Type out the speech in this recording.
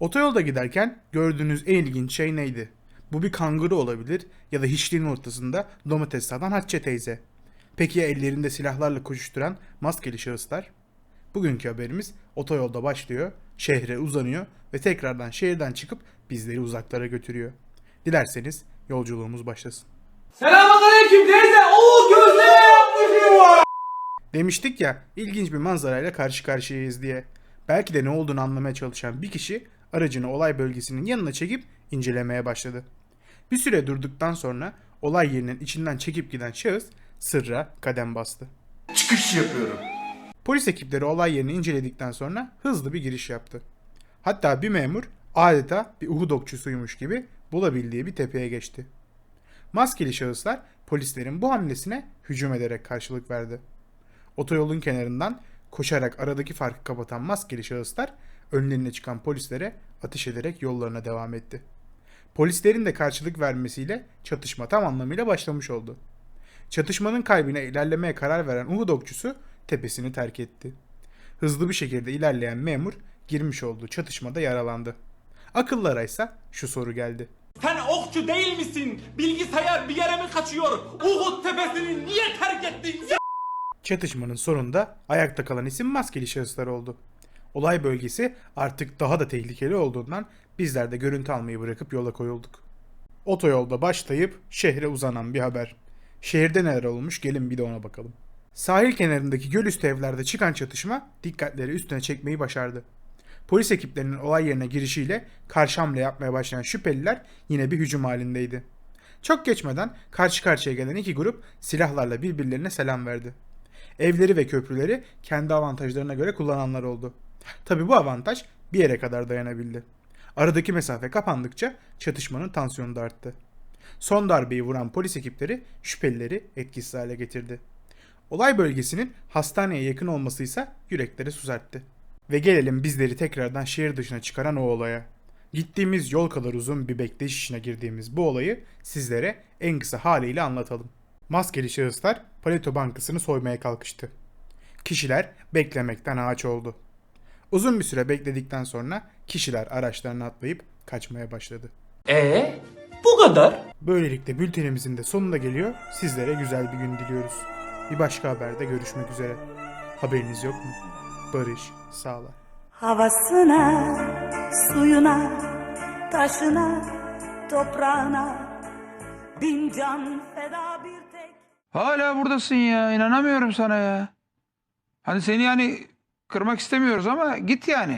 Otoyolda giderken gördüğünüz en ilginç şey neydi? Bu bir kanguru olabilir ya da hiçliğin ortasında domates satan Hatice teyze. Peki ya ellerinde silahlarla koşuşturan maskeli şahıslar? Bugünkü haberimiz otoyolda başlıyor, şehre uzanıyor ve tekrardan şehirden çıkıp bizleri uzaklara götürüyor. Dilerseniz yolculuğumuz başlasın. Selamünaleyküm teyze. Oo gözleme yapmışım var. Demiştik ya ilginç bir manzarayla karşı karşıyayız diye. Belki de ne olduğunu anlamaya çalışan bir kişi aracını olay bölgesinin yanına çekip incelemeye başladı. Bir süre durduktan sonra olay yerinin içinden çekip giden şahıs sırra kadem bastı. Çıkış yapıyorum. Polis ekipleri olay yerini inceledikten sonra hızlı bir giriş yaptı. Hatta bir memur adeta bir Uhud okçusuymuş gibi bulabildiği bir tepeye geçti. Maskeli şahıslar polislerin bu hamlesine hücum ederek karşılık verdi. Otoyolun kenarından koşarak aradaki farkı kapatan maskeli şahıslar önlerine çıkan polislere ateş ederek yollarına devam etti. Polislerin de karşılık vermesiyle çatışma tam anlamıyla başlamış oldu. Çatışmanın kalbine ilerlemeye karar veren Uhud okçusu tepesini terk etti. Hızlı bir şekilde ilerleyen memur girmiş olduğu çatışmada yaralandı. Akıllara ise şu soru geldi. Sen okçu değil misin? Bilgisayar bir yere mi kaçıyor? Uhud tepesini niye terk ettin? Çatışmanın sonunda ayakta kalan isim maskeli şahıslar oldu. Olay bölgesi artık daha da tehlikeli olduğundan bizler de görüntü almayı bırakıp yola koyulduk. Otoyolda başlayıp şehre uzanan bir haber. Şehirde neler olmuş gelin bir de ona bakalım. Sahil kenarındaki göl üstü evlerde çıkan çatışma dikkatleri üstüne çekmeyi başardı. Polis ekiplerinin olay yerine girişiyle karşı hamle yapmaya başlayan şüpheliler yine bir hücum halindeydi. Çok geçmeden karşı karşıya gelen iki grup silahlarla birbirlerine selam verdi. Evleri ve köprüleri kendi avantajlarına göre kullananlar oldu. Tabi bu avantaj bir yere kadar dayanabildi. Aradaki mesafe kapandıkça çatışmanın tansiyonu da arttı. Son darbeyi vuran polis ekipleri şüphelileri etkisiz hale getirdi. Olay bölgesinin hastaneye yakın olması ise yürekleri su. Ve gelelim bizleri tekrardan şehir dışına çıkaran o olaya. Gittiğimiz yol kadar uzun bir bekleyiş işine girdiğimiz bu olayı sizlere en kısa haliyle anlatalım. Maskeli şahıslar Paleto Bankası'nı soymaya kalkıştı. Kişiler beklemekten ağaç oldu. Uzun bir süre bekledikten sonra kişiler araçlarına atlayıp kaçmaya başladı. Ee, bu kadar. Böylelikle bültenimizin de sonuna geliyor. Sizlere güzel bir gün diliyoruz. Bir başka haberde görüşmek üzere. Haberiniz yok mu? Barış sağlar. Havasına, suyuna, taşına, toprağına bin can feda bir. Hala buradasın ya. inanamıyorum sana ya. Hani seni yani kırmak istemiyoruz ama git yani.